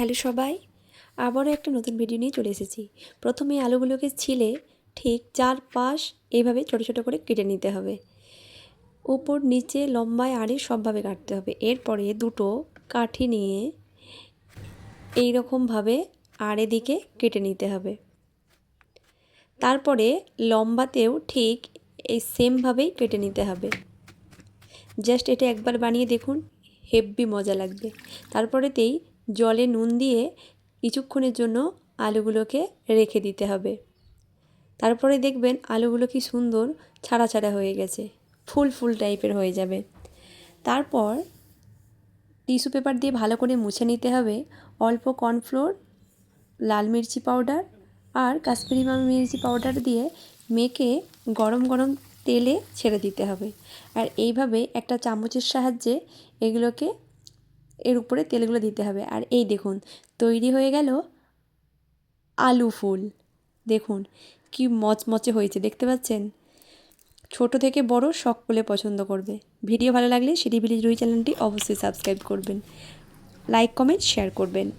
Hello সবাই, আবারও একটা নতুন ভিডিও নিয়ে চলে এসেছি। প্রথমে আলুগুলোকে ছিলে ঠিক চার পাশ এইভাবে ছোটো ছোটো করে কেটে নিতে হবে। উপর, নিচে, লম্বায়, আড়ে সবভাবে কাটতে হবে। এরপরে দুটো কাঠি নিয়ে এই রকমভাবে আড়ে দিকে কেটে নিতে হবে। তারপরে লম্বাতেও ঠিক এই সেমভাবেই কেটে নিতে হবে। জাস্ট এটা একবার বানিয়ে দেখুন, হেব্বি মজা লাগবে। তারপরেতেই জলে নুন দিয়ে কিছুক্ষণের জন্য আলুগুলোকে রেখে দিতে হবে। তারপরে দেখবেন আলুগুলো কি সুন্দর ছাড়া ছাড়া হয়ে গেছে, ফুল ফুল টাইপের হয়ে যাবে। তারপর টিস্যু পেপার দিয়ে ভালো করে মুছে নিতে হবে। অল্প কর্নফ্লোর, লাল মির্চি পাউডার আর কাশ্মীরি মির্চি পাউডার দিয়ে মেখে গরম গরম তেলে ছেড়ে দিতে হবে। আর এইভাবে একটা চামচের সাহায্যে এগুলোকে এর উপরে তেলগুলো দিতে হবে। আর এই দেখুন, তৈরি হয়ে গেল আলু ফুল। দেখুন, কি মচমচে হয়েছে, দেখতে পাচ্ছেন? ছোট থেকে বড় সকলে পছন্দ করবে। ভিডিও ভালো লাগলে সিডি ভিলেজ রুই চ্যানেলটি অবশ্যই সাবস্ক্রাইব করবেন। লাইক, কমেন্ট, শেয়ার করবেন।